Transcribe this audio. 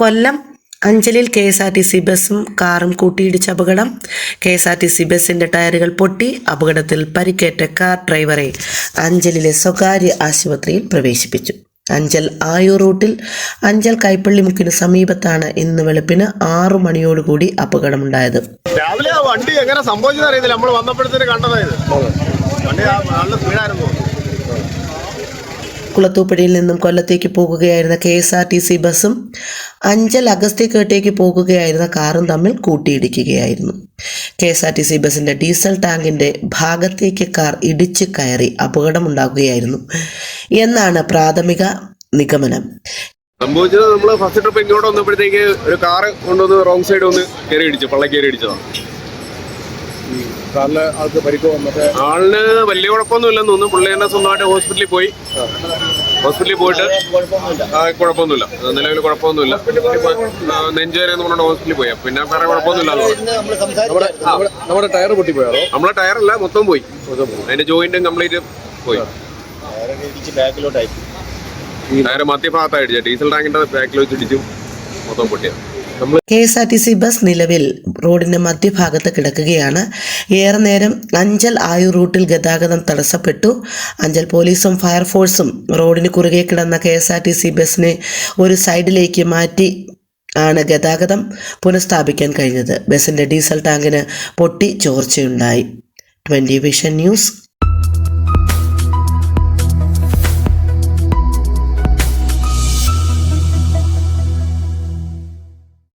കൊല്ലം അഞ്ചലിൽ K S R T C ബസ്സും കാറും കൂട്ടിയിടിച്ച അപകടം. K S R T C ബസ്സിന്റെ ടയറുകൾ പൊട്ടി. അപകടത്തിൽ പരിക്കേറ്റ കാർ ഡ്രൈവറെ അഞ്ചലിലെ സ്വകാര്യ ആശുപത്രിയിൽ പ്രവേശിപ്പിച്ചു. അഞ്ചൽ ആയൂർ റൂട്ടിൽ അഞ്ചൽ കൈപ്പള്ളിമുക്കിന് സമീപത്താണ് ഇന്ന് വെളുപ്പിന് ആറു മണിയോടുകൂടി അപകടമുണ്ടായത്. രാവിലെ ആ വണ്ടി എങ്ങനെ സംഭവിച്ചത് നമ്മൾ വന്നപ്പോഴത്തേക്ക് കണ്ടതായത് വണ്ടി നല്ല സ്പീഡായിരുന്നു. കുളത്തൂപ്പടിയിൽ നിന്നും കൊല്ലത്തേക്ക് പോകുകയായിരുന്ന K S R T C ബസ്സും അഞ്ചൽ അഗസ്തിക്കേട്ടേക്ക് പോകുകയായിരുന്ന കാറും തമ്മിൽ കൂട്ടിയിടിക്കുകയായിരുന്നു. K S R T C diesel diesel ടാങ്കിന്റെ ഭാഗത്തേക്ക് കാർ ഇടിച്ച് കയറി അപകടമുണ്ടാകുകയായിരുന്നു എന്നാണ് പ്രാഥമിക നിഗമനം. സംഭവിച്ചത് നമ്മൾ ഫസ്റ്റ് ട്രിപ്പ് ഇങ്ങോട്ട് വന്നപ്പോഴത്തേക്ക് ഒരു കാറ് കൊണ്ടുവന്ന് റോങ് സൈഡ് ഒന്ന് കയറി ഇടിച്ചു പള്ള കയറി ഇടിച്ചതാണ്. ആൾക്ക് പരിക്കോ ആളിന് വലിയ കുഴപ്പമൊന്നും ഇല്ലെന്ന് തോന്നുന്നു. പുള്ളി തന്നെ സ്വന്തമായിട്ട് ഹോസ്പിറ്റലിൽ പോയി. ഹോസ്പിറ്റലിൽ പോയിട്ട് ആ, കുഴപ്പമൊന്നുമില്ല. നിലവിൽ കുഴപ്പമൊന്നുമില്ല. നെഞ്ചേരെന്ന് പറഞ്ഞിട്ട് ഹോസ്പിറ്റലിൽ പോയി. പിന്നെ വേറെ കുഴപ്പമൊന്നുമില്ല എന്ന് പറഞ്ഞു. നമ്മുടെ ടയർ പൊട്ടിപ്പോയോ നമ്മളെ ടയറല്ല മൊത്തം പോയി. അതിന്റെ ജോയിന്റും കംപ്ലീറ്റ് പോയി. ടയർ മധ്യഭാഗത്തായിട്ട്. ഡീസൽ ടാങ്കിന്റെ ബാക്കിൽ വെച്ച് ഇടിച്ചു മൊത്തം പൊട്ടിയത്. K S R T C bus നിലവിൽ റോഡിന്റെ മധ്യഭാഗത്ത് കിടക്കുകയാണ്. ഏറെ നേരം അഞ്ചൽ ആയു റൂട്ടിൽ ഗതാഗതം തടസ്സപ്പെട്ടു. അഞ്ചൽ പോലീസും ഫയർഫോഴ്സും റോഡിന് കുറുകെ കിടന്ന K S R T C ബസ്സിനെ ഒരു സൈഡിലേക്ക് മാറ്റി ആണ് ഗതാഗതം പുനഃസ്ഥാപിക്കാൻ കഴിഞ്ഞത്. ബസിന്റെ ഡീസൽ ടാങ്കിന് പൊട്ടി ചോർച്ചയുണ്ടായി. Twenty vision news